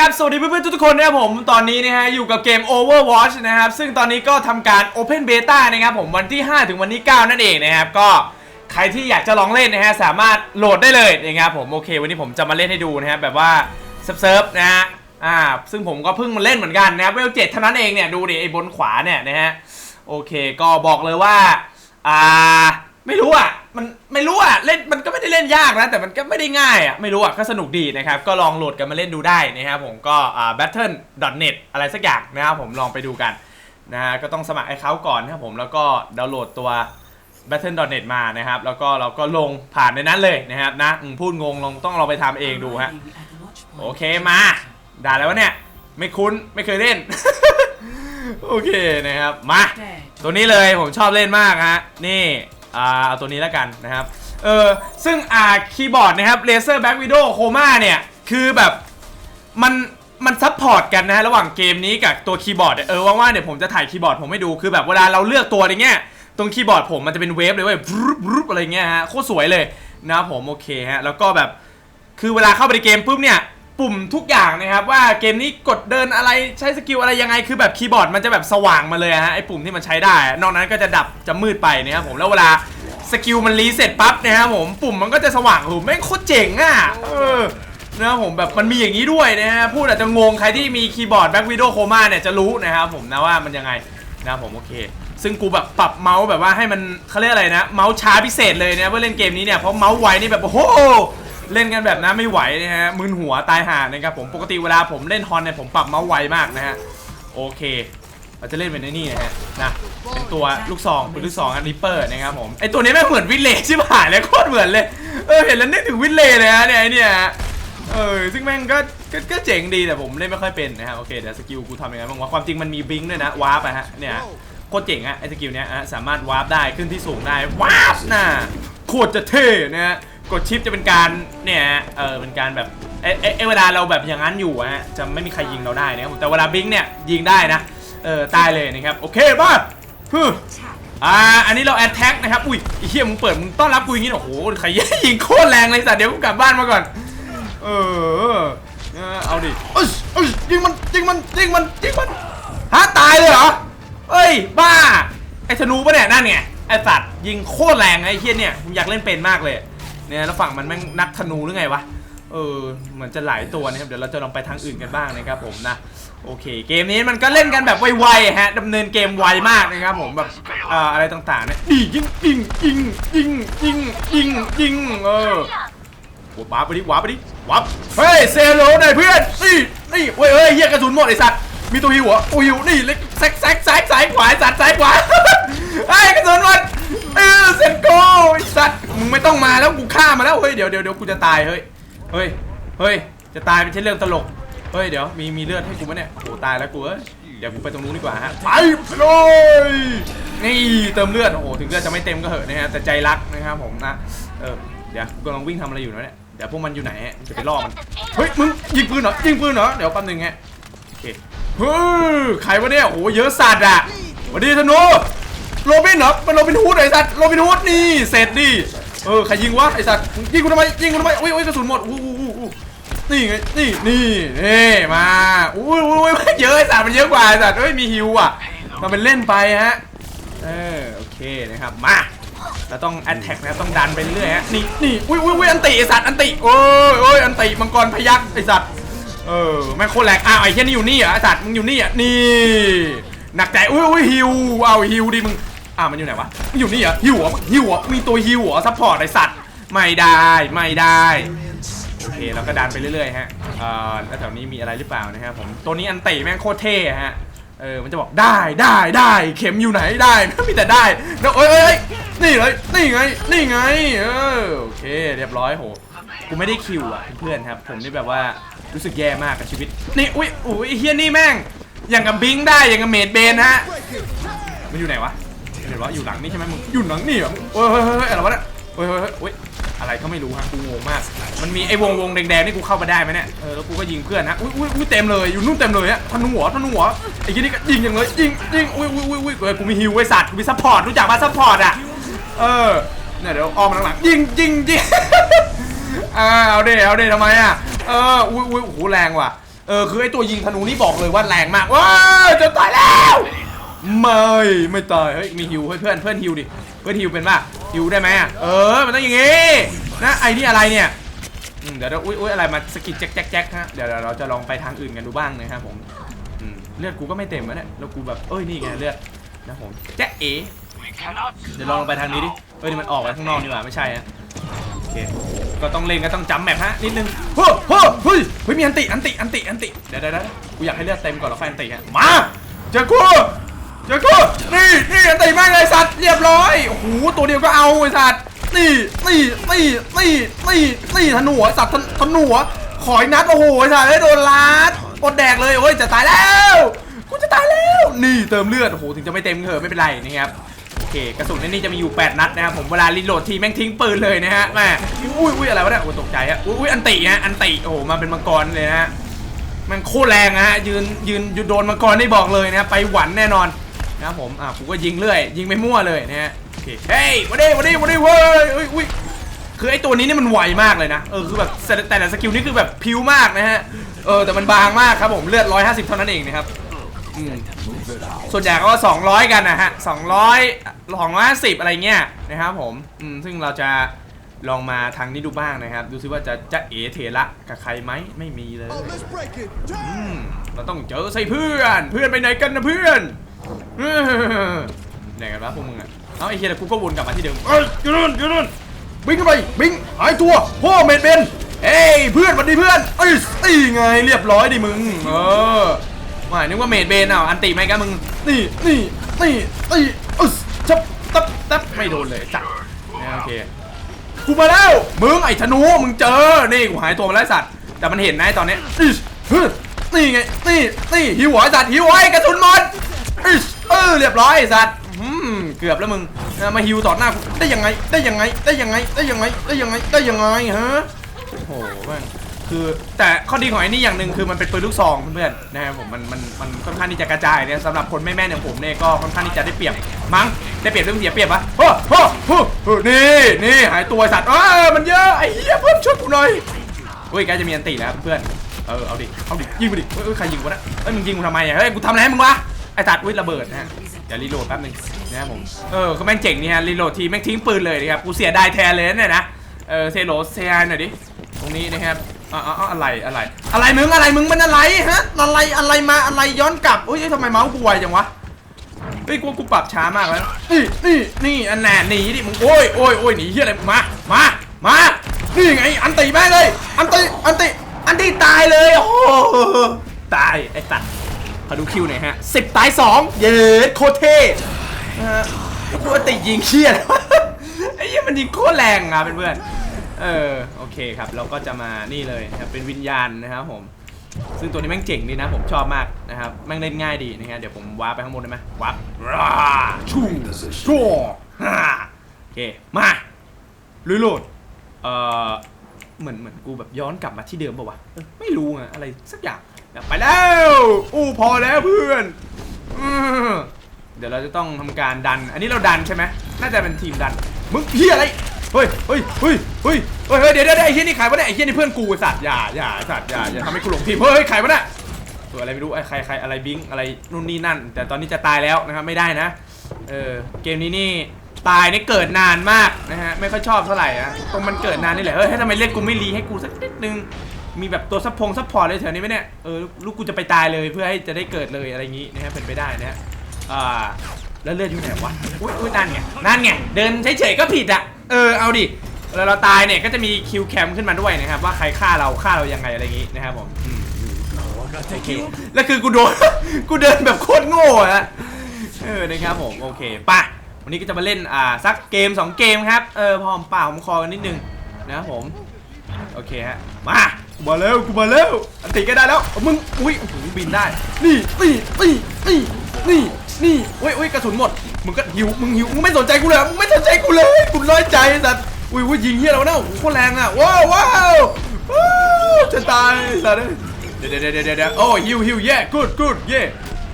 ครับ สวัสดีเพื่อนๆทุกๆคนนะครับผม ตอนนี้นะฮะอยู่กับเกม Overwatch นะครับ ซึ่งตอนนี้ก็ทำการ Open Beta นะครับผมวันที่ 5 ถึงวันที่ 9 นั่นเองนะครับ ก็ใครที่อยากจะลองเล่นนะฮะสามารถโหลดได้เลยนะครับผมโอเค วันนี้ผมจะมาเล่นให้ดูนะฮะแบบว่าเซิร์ฟๆนะฮะอ่าซึ่งผมก็เพิ่งมาเล่นเหมือนกันนะครับเวลเจ็ดเท่านั้นเองเนี่ยดูดิไอ้บนขวาเนี่ยนะฮะโอเค ก็บอกเลยว่าอ่าไม่รู้อะ มันไม่รู้อะเล่นมันก็ไม่ได้เล่นยากนะ แต่มันก็ไม่ได้ง่ายอะไม่รู้อะก็สนุกดีนะครับ ก็ลองโหลดกันมาเล่นดูได้นะครับผมก็อ่า battle.net อะไรสักอย่างนะครับผมลองไปดูกันนะฮะก็ต้องสมัครไอ้เขาก่อนนะครับผมแล้วก็ดาวน์โหลดตัว battle.net มานะครับ แล้วก็เราก็ลงผ่านในนั้นเลยนะครับนะอืมพูดงงลองต้องเราไปทำเองดูฮะ โอเคมา ด่าแล้ววะเนี่ย ไม่คุ้นไม่เคยเล่น โอเคนะครับ มา ตัวนี้เลยผมชอบเล่นมากฮะ นี่ อ่าเอาตัวนี้แล้วกันนะครับ เออ ซึ่งอ่าคีย์บอร์ดนะครับ Laser Back Widow Chroma เนี่ย คือแบบมันมันซับพอร์ตกันนะฮะระหว่างเกมนี้กับตัวคีย์บอร์ดเออว่างๆเดี๋ยวผมจะถ่ายคีย์บอร์ดผมให้ดูคือแบบเวลาเราเลือกตัวอย่างเงี้ยตรงคีย์บอร์ดผมมันจะเป็นเวฟเลยเว้ยบรุบรุบอะไรเงี้ยฮะโคตรสวยเลยนะผมโอเคฮะแล้วก็แบบคือเวลาเข้าไปในเกมปุ๊บเนี่ย ปุ่มทุกอย่างนะครับว่าเกมนี้กดเดินอะไรใช้สกิลอะไรยังไงคือแบบคีย์บอร์ดมันจะแบบสว่างมาเลยฮะไอปุ่มที่มันใช้ได้ นอกนั้นก็จะดับจะมืดไปนะครับผมแล้วเวลาสกิลมันรีเซ็ตปั๊บนะครับผมปุ่มมันก็จะสว่างโอ้โหแม่งโคตรเจ๋งอะเออนะครับผมแบบมันมีอย่างนี้ด้วยนะฮะพูดอาจจะงงใครที่มีคีย์บอร์ดแบ็กวิดโอโคมาเนี่ยจะรู้นะครับผมนะว่ามันยังไงนะครับผมโอเค ซึ่งกูแบบปรับเมาส์แบบว่าให้มันเขาเรียกอะไรนะ เมาส์ช้าพิเศษเลยนะเพื่อเล่นเกมนี้เนี่ยเพราะเมาส์ไวนี่แบบโอ้โห เล่นกันแบบนั้นไม่ไหวนะฮะมึนหัวตายห่านะครับผมปกติเวลาผมเล่นฮอนเนี่ยผมปรับเมาส์ไวมากนะฮะโอเคเราจะเล่นเป็นไอ้นี่นะฮะนะเป็นตัวลูกซองเป็นลูกซองอันริปเปอร์นะครับผมไอตัวนี้ไม่เหมือนวิลเลจชิบหายเลยโคตรเหมือนเลยเออเห็นแล้วนึกถึงวิลเลจเลยฮะเนี่ยไอเนี่ยฮะเออซึ่งแม่งก็ก็เจ๋งดีแต่ผมเล่นไม่ค่อยเป็นนะฮะโอเคเดี๋ยวสกิลกูทำยังไงบ้างวะความจริงมันมีบิงด้วยนะวาร์ปอะฮะเนี่ยโคตรเจ๋งอะไอสกิลเนี้ยฮะสามารถวาร์ปได้ขึ้นที่สูงได้วาร์ปนะโคตรจะเท่นะฮะ กดชิปจะเป็นการเนี่ยฮะเออเป็นการแบบเอ้เอ้เอ้เวลาเราแบบอย่างนั้นอยู่อะฮะจะไม่มีใครยิงเราได้นะครับผมแต่เวลาบลิงก์เนี่ยยิงได้นะเออตายเลยนะครับโอเคมาฮึอ่าอันนี้เราแอดแท็กนะครับอุ้ยไอ้เหี้ยมึงเปิดมึงต้อนรับกูอย่างงี้เหรอโอ้โหใครยิงโคตรแรงเลยสัตว์เดี๋ยวกูกลับบ้านมาก่อนเออเออเอาดิเอ้ยเอ้ยยิงมันยิงมันยิงมันยิงมันฮะตายเลยเหรอเอ้ยบ้าไอ้ธนูปะเนี่ยนั่นไงไอ้สัตว์ยิงโคตรแรงไอ้เหี้ยเนี่ยผมอยากเล่นเป็นมากเลย เนี่ยแล้วฝั่งมันแม่งนักธนูหรือไงวะเออเหมือนจะหลายตัวนะครับเดี๋ยวเราจะลองไปทางอื่นกันบ้างนะครับผมนะโอเค เกมนี้มันก็เล่นกันแบบไวๆฮะดำเนินเกมไวมากนะครับผมแบบออะไรต่างๆเนี่ยดียิงยิงยิงยิงยิงยิงยิงเออว้าร์ปไปดิว้าร์ปไปดิว้าร์ปเฮ้ยเซโลหน่อยเพื่อนนี่นี่เว้ยเฮ้ยเฮียกระสุนหมดไอสัตว์มีตัวหิวเหรอตัวหิวนี่เล็กแซกแซกซ้ายซ้ายขวาสัตว์ซ้ายขวาไอ้กระสุนหมด เออเซนโกไอ้สัตว์มึงไม่ต้องมาแล้วกูฆ่ามาแล้วเฮ้ยเดี๋ยวเดี๋ยวเดี๋ยวกูจะตายเฮ้ยเฮ้ยเฮ้ยจะตายไม่ใช่เรื่องตลกเฮ้ยเดี๋ยวมีมีเลือดให้กูไหมเนี่ยโอ้ตายแล้วกูเอ้ยเดี๋ยวกูไปตรงนู้นดีกว่าฮะไปเลยนี่เติมเลือดโอ้โหถึงเลือดจะไม่เต็มก็เหอะนะฮะแต่ใจรักนะครับผมนะเออเดี๋ยวกูกำลังวิ่งทำอะไรอยู่นะเนี่ยเดี๋ยวพวกมันอยู่ไหนฮะจะไปล่อมันเฮ้ยมึงยิงปืนเหรอยิงปืนเหรอเดี๋ยวแป๊บนึงฮะโอเคเฮ้ยใครวะเนี่ยโอ้โหเยอะสัตว์อะสวัสดีธนู โรบินเหรอเป็นโรบินฮูดไอ้สัตว์โรบินฮูดนี่เสร็จดิเออใครยิงวะไอ้สัตว์ยิงกูทำไมยิงกูทำไมอุ้ยอุ้ยกระสุนหมดอู้อู้อู้นี่ไงนี่นี่นี่มาอุ้ยอุ้ยเยอะไอ้สัตว์มันเยอะกว่าไอ้สัตว์เฮ้ยมีฮิวอะมาเป็นเล่นไปฮะเออโอเคนะครับมาเราต้องแอตแทกนะครับต้องดันไปเรื่อยฮะนี่นี่อุ้ยอุ้ยอุ้ยอันติไอ้สัตว์อันติโอ้ยโอ้ยอันติมังกรพยักไอ้สัตว์เออแม่โคตรแรงอ้าวไอ้เหี้ยนี่อยู่นี่เหรอไอ้สัตว์มึงอยู่นี่อะนี่หนักใจอุ้ยอุ้ยฮิวเอาฮิวดิมึง อ่ามันอยู่ไหนวะมันอยู่นี่เหรอฮิวเหรอฮิวเหรอมีตัวฮิวเหรอซัพพอร์ตไอสัตว์ไม่ได้ไม่ได้โอเคเราก็ดันไปเรื่อยๆฮะเอ่อแล้วแถวนี้มีอะไรหรือเปล่านะครับผมตัวนี้อันติแม่งโคตรเท่ฮะเออมันจะบอกได้ได้ได้เข็มอยู่ไหนได้มีแต่ได้แล้วเอ้ยเอ้ยเอ้ยนี่เลยนี่ไงนี่ไงเออโอเค เรียบร้อยโหกูไม่ได้คิวอะเพื่อนๆครับ ผมนี่แบบว่ารู้สึกแย่มากกับชีวิตนี่อุ้ยอุ้ยเฮียนี่แม่งอย่างกับบิงได้อย่างกับเมดเบนฮะมันอยู่ไหนวะ เห็นวะอยู่หลังนี่ใช่ไหมมึงอยู่หลังนี่เหรอโอ้ยเฮ้ยเฮ้ยเฮ้ยอะไรวะเนี่ยเฮ้ยเฮ้ยเฮ้ยเฮ้ยอะไรก็ไม่รู้ฮะกูงงมาก มันมีไอ้วงวงแดงๆนี่กูเข้ามาได้ไหมเนี่ยเออแล้วกูก็ยิงเพื่อนนะอุ้ยอุ้ยอุ้ยเต็มเลยอยู่นู่นเต็มเลยฮะธนูหัวธนูหัวไอ้ยี่นี่ก็ยิงอย่างเลยยิงยิงอุ้ยอุ้ยอุ้ยอุ้ยเออกูมีฮิวไว้สัตว์กูมีซัพพอร์ตรู้จักป่ะซัพพอร์ตอะเออเนี่ยเดี๋ยวออมมาหลังๆยิงยิงยิงอ่าเอาเด้เอาเด้ทำไมอะเอออุ้ยอุ้ยโอ้โหแรงว่ะเออคือไอตัวยิงธนูนี่บอกเลยว่าแรงมากว้าจะตายแล้ว ไม่ไม่ตายเฮ้ยมีฮิวเฮ้ยเพื่อนเพื่อนฮิวดิเพื่อนฮิวเป็นป่ะฮิวได้ไหมเออมันต้องอย่างงี้นะไอ้นี่อะไรเนี่ยเดี๋ยวเดี๋ยวอุ้ยอุ้ยอะไรมาสกิดแจ๊กแจ๊กแจ๊กฮะเดี๋ยวเดี๋ยวเราจะลองไปทางอื่นกันดูบ้างนะครับผมเลือดกูก็ไม่เต็มแล้วเนี่ยแล้วกูแบบเอ้ยนี่ไงเลือดนะผมแจ๊กเอเดี๋ยวลองไปทางนี้ดิเฮ้ยนี่มันออกไปข้างนอกนี่หว่าไม่ใช่ฮะโอเคก็ต้องเล่นก็ต้องจำแมปฮะนิดนึงเฮ้ยเฮ้ยเฮ้ยเฮ้ยมีอันติอันติอันติอันติเดี๋ยวเดี๋ยวเดี๋ยวกูอยากให้เลือดเต็มก่อนแล้วค่อยอันติฮะมาเจอกู เจอกูนี่นี่อันติมากเลยสัตว์เรียบร้อยโอ้โหตัวเดียวก็เอาไอ้สัตว์นี่นี่นี่นี่นี่นี่ธนูสัตว์ธนธนูขอยนัดโอ้โหไอ้สัตว์ได้ยโดนลัดอดแดกเลยโอ้ยจะตายแล้วกูจะตายแล้วนี่เติมเลือดโอ้โหถึงจะไม่เต็มเถอะไม่เป็นไรนะครับโอเคกระสุนนี่จะมีอยู่ 8 นัดนะครับผมเวลารีโหลดทีแม่งทิ้งปืนเลยนะฮะแม่อุ้ยอุ้ยอะไรวะเนี่ยโอ้ตกใจฮะอุ้ยอุ้ยอันติฮะอันติโอ้โหมาเป็นมังกรเลยนะฮะมันโคตรแรงนะฮะยืนยืนยืนโดนมังกรได้บอกเลยนะไปหวันแน่นอน นะครับผม อะผมก็ยิงเรื่อย ยิงไม่มั่วเลยนะฮะโอเคเฮ้ยมาดิมาดิมาดิเว้ยอุ้ยอุ้ยคือไอ้ตัวนี้นี่มันไวมากเลยนะ เออคือแบบแต่แต่ละสกิลนี่คือแบบพิ้วมากนะฮะ เออแต่มันบางมากครับผมเลือด 150 เท่านั้นเองนะครับอืมส่วนใหญ่ก็ 200 กันนะฮะ 200 250 อะไรเงี้ยนะครับผมอืมซึ่งเราจะลองมาทางนี้ดูบ้างนะครับ ดูซิว่าจะจะเอเทระกับใครไหมไม่มีเลย Oh, let's break it. อืมเราต้องเจอใส่เพื่อน เพื่อนไปไหนกันนะเพื่อนเออ ไหนกันวะพวกมึงอะเอาไอ้เฮียแต่กูก็วนกลับมาที่เดิมเอ้ยอยืนยืนบิงขึ้นไปบิงหายตัวพ่อเมดเบนเอ้ยเพื่อนสวัสดีเพื่อนเอ้ยตีไงเรียบร้อยดิมึงเออว่านึกว่าเมดเบนอะอันตีไหมกันมึงนี่นี่นี่นี่อึสจับตับตับไม่โดนเลยจัดโอเคกูมาแล้วมึงไอ้ธนูมึงเจอนี่กูหายตัวมาแล้วไอ้สัตว์แต่มันเห็นนะไอ้ตอนเนี้ยอิ๊ชฮึนี่ไงนี่นี่หิวหัวไอ้สัตว์หิวไอ้กระสุนหมด อิ๊ชเออเรียบร้อยไอ้สัตว์อืมเกือบแล้วมึงนะมาหิวต่อหน้ากูได้ยังไงได้ยังไงได้ยังไงได้ยังไงได้ยังไงได้ยังไงฮะโอ้โหแม่งคือแต่ข้อดีของไอ้นี่อย่างหนึ่งคือมันเป็นปืนลูกซองเพื่อนๆนะครับผมมันมันมันค่อนข้างที่จะกระจายเนี่ยสำหรับคนไม่แม่นอย่างผมเนี่ยก็ค่อนข้างที่จะได้เปรียบมั้งได้เปรียบเรื่องเสียเปรียบปะโอ้โหโอ้โหนี่นี่หายตัวไอ้สัตว์เออมันเยอะไอ้เหี้ยเพิ่มช่วยกูหน่อยเฮ้ยแกจะมีอันตีแล้วเพื่อนเออเอาดิเอาดิยิงไปดิเฮ้ยเฮ้ยใครยิงวะนะเฮ้ยมึงยิงกูทำไมอะเฮ้ยกูทำอะไรให้มึงวะ ไอ้สัตว์วิระเบิดนะฮะเดี๋ยวรีโหลดแป๊บนึงนะครับผมเออก็แม่งเจ๋งนี่ฮะรีโหลดทีแม่งทิ้งปืนเลยนะครับกูเสียดายแทนเลยนะเนี่ยนะเออเซโลเซียหน่อยดิตรงนี้นะครับอ่าอ่าอะไรอะไร อะไรมึงอะไรมึงมันอะไรฮะอะไรอะไรมาอะไรย้อนกลับอุ้ยเอ้ยทำไมเมาส์กูไวจังวะเฮ้ยกูกูปรับช้ามากแล้วนี่นี่นี่อันแน่หนีดิมึงโอ้ยโอ้ยโอ้ยหนีเฮียอะไรมึงมามามานี่ไงอันตีแม่งเลย อันตีอันตีอันตีตายเลยโอ้โหตายไอ้สัตว์ ขอดูคิวหน่อยฮะสิบตายสองเย้โคเท่นะฮะวกูตียิงเฮียอะไอ้เหี้ยมันยิงโคตรแรงอะเพื่อนๆเออโอเคครับ เราก็จะมานี่เลยครับเป็นวิญญาณนะครับผม ซึ่งตัวนี้แม่งเจ๋งดีนะ ผมชอบมากนะครับแม่งเล่นง่ายดีนะฮะเดี๋ยวผมวาร์ปไปข้างบนได้ไหมวาร์ปราชูชัวฮ่าโอเคมาลุยโหลดเอ่อเหมือนเหมือนกูแบบย้อนกลับมาที่เดิมป่าวะไม่รู้อะอะไรสักอย่าง ไปแล้ว อู้พอแล้วเพื่อนอเดี๋ยวเราจะต้องทำการดัน อันนี้เราดันใช่ไหมน่าจะเป็นทีมดัน มึงเฮียอะไร เฮ้ยเฮ้ยเฮ้ยเฮ้ยเฮ้ยเดี๋ยวเดี๋ยวไอ้เฮียนี่ใครวะเนี่ยไอ้เฮียนี่เพื่อนกูสัตว์อย่าอย่าสัตว์อย่าอย่าทำให้กูหลงทีเฮ้ยใครวะเนี่ยตัวอะไรไม่รู้ไอ้ใครใครอะไรบิงอะไรนู่นนี่นั่น แต่ตอนนี้จะตายแล้วนะครับไม่ได้นะ เออเกมนี้นี่ตายนี่เกิดนานมากนะฮะไม่ค่อยชอบเท่าไหร่นะตรงมันเกิดนานนี่แหละเฮ้ยทำไมเล่นกูไม่รีให้กูสักนิดนึง มีแบบตัวซัพพงซัพพอร์ตเลยแถวนี้ไหมเนี่ย เออลูกกูจะไปตายเลยเพื่อให้จะได้เกิดเลยอะไรอย่างงี้นะฮะเป็นไปได้นะฮะอ่าแล้วเลือดอยู่ไหนวะ อุ้ยอุ้ยนั่นไง นั่นไง เดินเฉยๆก็ผิดอะ เออ เอาดิเวลาเราตายเนี่ยก็จะมีคิวแคมขึ้นมาด้วยนะครับว่าใครฆ่าเราฆ่าเรายังไงอะไรอย่างงี้นะครับผมอืมโอเคแล้วคือกูโดน กูเดินแบบโคตรโง่อะเออ นะครับผม โอเคป่ะ วันนี้ก็จะมาเล่น อ่า สักเกม 2 เกมครับ เออ พอหอมปากหอมคอกันนิดนึงนะครับผม โอเคฮะ มา มาแล้วกูมาแล้วอันติก็ได้แล้วมึงอุ้ยโอ้โหบินได้ นี่นี่นี่นี่นี่นี่อุ้ยอุ้ยกระสุนหมดมึงก็หิวมึงหิวมึงไม่สนใจกูเลยมึงไม่สนใจกูเลยกูน้อยใจสัตว์อุ้ยอุ้ยยิงเฮียเราเนี่ยโอ้โหโคตรแรงอะว้าวว้าวจะตายสัตว์เดี๋ยวเดี๋ยวเดี๋ยวเดี๋ยวเดี๋ยวโอ้ฮิวฮิวเย่กูดกูดเย่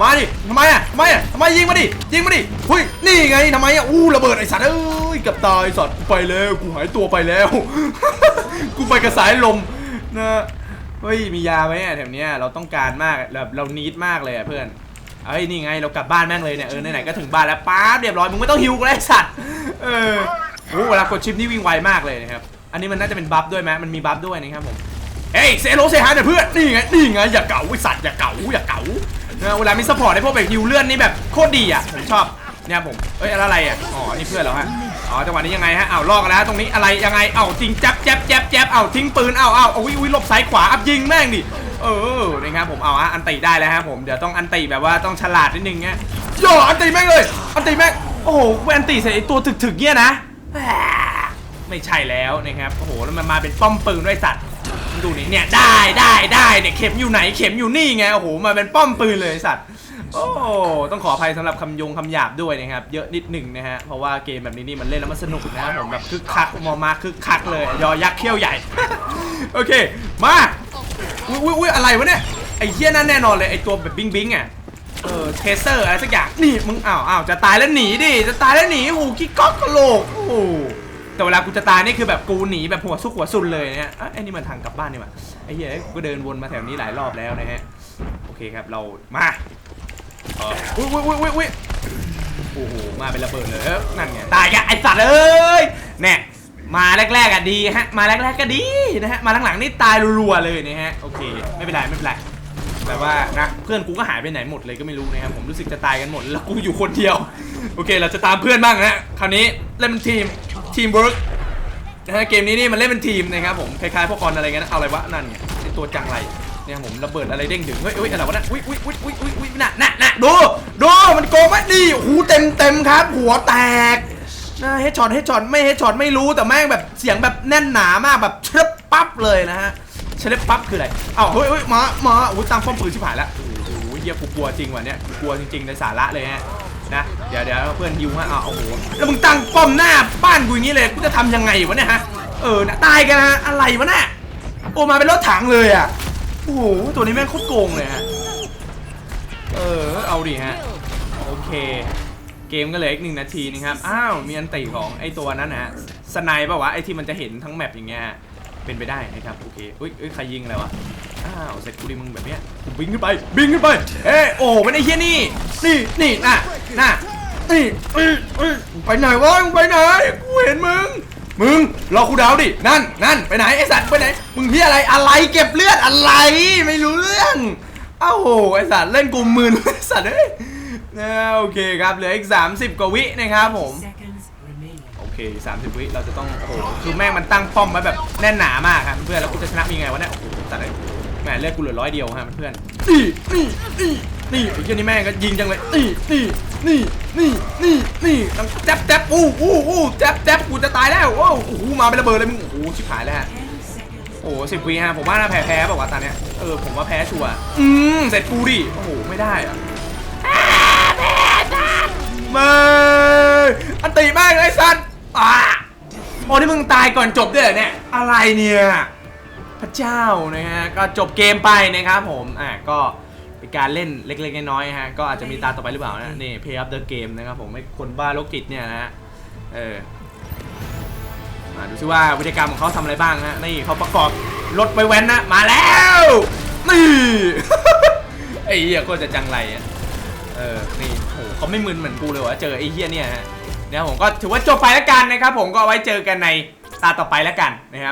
มาดิทำไมอะทำไมอะทำไมยิงมาดิยิงมาดิหุ้ยนี่ไงทำไมอะอู้ระเบิดไอ้สัตว์เอ้ยกับตายสัตว์กูไปแล้วกูหายตัวไปแล้ว กูไปกับสายลม นะเฮ้ยมียาไหมอะแถวเนี้ยเราต้องการมากแบบเรานีดมากเลยอะเพื่อนเอ้ยนี่ไงเรากลับบ้านแม่งเลยเนี่ยเออไหนๆก็ถึงบ้านแล้วป๊าบเรียบร้อยมึงไม่ต้องฮิวกูแล้วไอ้สัตว์เออโอ้เวลากดชิปนี่วิ่งไวมากเลยนะครับอันนี้มันน่าจะเป็นบัฟด้วยไหมมันมีบัฟด้วยนะครับผมเฮ้ยเซโรเซฮาเนี่ยเพื่อนนี่ไงนี่ไงอย่าเก๋าไอ้สัตว์อย่าเก๋าอย่าเก๋านะเวลามีซัพพอร์ตให้พวกแบบฮิวเลื่อนนี่แบบโคตรดีอะผมชอบเนี่ยผมเอ้ยอะไรอะอ๋อนี่เพื่อนเราฮะ อ๋อจังหวะนี้ยังไงฮะอ้าวลอกแล้วตรงนี้อะไรยังไงเอ้าจริงแจ๊บแจ๊บแจ๊บแจ๊บเอ้าทิ้งปืนเอ้าเอ้าเอาวิวิหลบซ้ายขวาอัพยิงแม่งดิเออนะครับผมเอาฮะอันติได้แล้วฮะผมเดี๋ยวต้องอันติแบบว่าต้องฉลาดนิดนึงเงี้ยย่ออันติแม่งเลยอันติแม่งโอ้โหอันติใส่ตัวถึกๆเงี้ยนะไม่ใช่แล้วนะครับโอ้โหแล้วมันมาเป็นป้อมปืนด้วยสัตว์ดูนี่เนี่ยได้ได้ได้เนี่ยเข็มอยู่ไหนเข็มอยู่นี่ไงโอ้โหมาเป็นป้อมปืนเลยสัตว์ โอ้ต้องขออภัยสำหรับคำยงคำหยาบด้วยนะครับ เยอะนิดหนึ่งนะฮะ เพราะว่าเกมแบบนี้นี่มันเล่นแล้วมันสนุกนะผมแบบคึกคักมอมาคึกคักเลย ยอยักษ์เขี้ยวใหญ่ โอเค มาอุ้ยอุ้ยอุ้ยอะไรวะเนี่ย ไอ้เหี้ยนั่นแน่นอนเลย ไอ้ตัวแบบบิงบิงอะ เออเทเซอร์อะไรสักอย่าง นี่มึงอ้าวอ้าวจะตายแล้วหนีดิ จะตายแล้วหนีโอ้โหขี้ก๊อกกะโหลกโอ้โหแต่เวลากูจะตายนี่คือแบบกูหนีแบบหัวซุกหัวซุนเลยนะฮะอะไอ้นี่มันทางกลับบ้านนี่หว่าไอ้เหี้ยกูก็เดินวนมาแถวนี้หลายรอบแล้วนะฮะ โอเคครับเรามา เอออุ้ยอุ้ยอุ้ยอุ้ยอุ้ยโอ้โห มาเป็นระเบิดเลยเอ้ยนั่นไง ตายแกไอสัตว์เอ้ยแน่มาแรกๆอะดีฮะ มาแรกๆก็ดีนะฮะ มาหลังๆนี่ตายรัวๆเลยนะฮะ โอเค ไม่เป็นไรไม่เป็นไรแต่ว่านะเพื่อนกูก็หายไปไหนหมดเลยก็ไม่รู้นะครับผมรู้สึกจะตายกันหมดแล้วกูอยู่คนเดียว โอเค เราจะตามเพื่อนบ้างนะคราวนี้เล่นเป็นทีมทีมเวิร์กนะฮะเกมนี้นี่มันเล่นเป็นทีมนะครับผมคล้ายๆพวกกรอะไรเงี้ยนะเอาอะไรวะนั่นไง ตัวจังไรเนี่ยผมระเบิดอะไรเด้งดึงเฮ้ยเฮ้ยอะไรวะน่ะอุ้ยอุ้ยอุ้ยอุ้ยอุ้ยอุ้ยน่ะน่ะน่ะดูดูมันโกงไหมนี่หูเต็มเต็มครับ หัวแตกนะเฮดช็อตเฮดช็อตไม่เฮดช็อตไม่รู้แต่แม่งแบบเสียงแบบแน่นหนามากแบบเชลบปั๊บเลยนะฮะเชลบปั๊บคืออะไรเอ้าเฮ้ยเฮ้ยมามาอุ้ยตั้งป้อมปืนชิบหายแล้วโอ้โหเฮียกูกลัวจริงว่ะเนี่ยกลัวจริงๆในสาระเลยฮะนะเดี๋ยวเดี๋ยวเพื่อนฮิวฮะอ้าวโอ้โหแล้วมึงตั้งป้อมหน้าบ้านกูอย่างนี้เลยกูจะทำยังไงวะเนี่ยฮะเออนะตายกันนะอะไรวะเนี่ย โอ้มาเป็นรถถังเลยอะโอ้โหตัวนี้แม่งโคตรโกงเลยฮะเออเอาดิฮะโอเค เกมก็เหลืออีกหนึ่งนาทีนะครับอ้าวมีอันติของไอตัวนั้นนะฮะสไนป์ปะวะไอที่มันจะเห็นทั้งแมปอย่างเงี้ยเป็นไปได้นะครับโอเคอุ้ยเอ้ยใครยิงอะไรวะอ้าวเสร็จกูดิมึงแบบเนี้ยกูบิงขึ้นไปบิงขึ้นไปเอ้โอ้ไม่ได้เฮียนี่นี่นี่น่ะน่ะนี่ไปไหนวะมึงไปไหนกูเห็นมึง มึงรอคูดาวดิ นั่นนั่นไปไหนไอสัตว์ไปไหน มึงที่อะไรอะไรเก็บเลือดอะไร ไม่รู้เรื่องเอ้าโหไอสัตว์เล่นกูมืนไอสัตว์เอ้ยโอเคครับเหลืออีก 30 กว่าวินะครับผม Seconds remaining. โอเค 30 วิเราจะต้องโอ้โหคือแม่งมันตั้งป้อมไว้แบบแน่นหนามากครับเพื่อนแล้วกูจะชนะมีไงวะเนี่ยโอ้โหแต่ไหนแหมเลือดกูเหลือร้อยเดียวฮะเพื่อนนี่นี่นี่นี่ไอ้เจ้านี่แม่งก็ยิงจังเลยนี่นี่ นี่นี่นี่นี่ต้งแจ๊บแจ๊บอู้อู้อู้แจ๊บแจ๊บกูจะตายแล้วโอ้โหมาเป็นระเบิดเลยมึงโอ้โหชิบหายแล้วฮะโอ้สิบวิฮะผมว่าน่าแพ้แพ้บอกว่าวะตอนเนี้ยเออผมว่าแพ้ชัวร์อืมเสร็จกูดิโอ้โหไม่ได้อะไม่อันติมากเลยไอ้สัตว์อะโอ้ที่มึงตายก่อนจบด้วยเหรอเนี่ยอะไรเนี่ยพระเจ้านะฮะก็จบเกมไปนะครับผมอะก็ เป็นการเล่นเล็กๆน้อยๆฮะก็อาจจะมีตาต่อไปหรือเปล่านะนี่ Pay up the game นะครับผมให้คนบ้าโรคจิตเนี่ยนะฮะเออมาดูซิว่าวิธีการของเขาทำอะไรบ้างฮะนี่เขาประกอบรถไปแว้นนะมาแล้วนี่ไอ้เหี้ยโคตรจะจังไรอะเออนี่โหเขาไม่มึนเหมือนกูเลยวะเจอไอ้เหี้ยเนี่ยฮะเนี่ยผมก็ถือว่าจบไปแล้วกันนะครับผมก็เอาไว้เจอกันในตาต่อไปแล้วกันนะครับ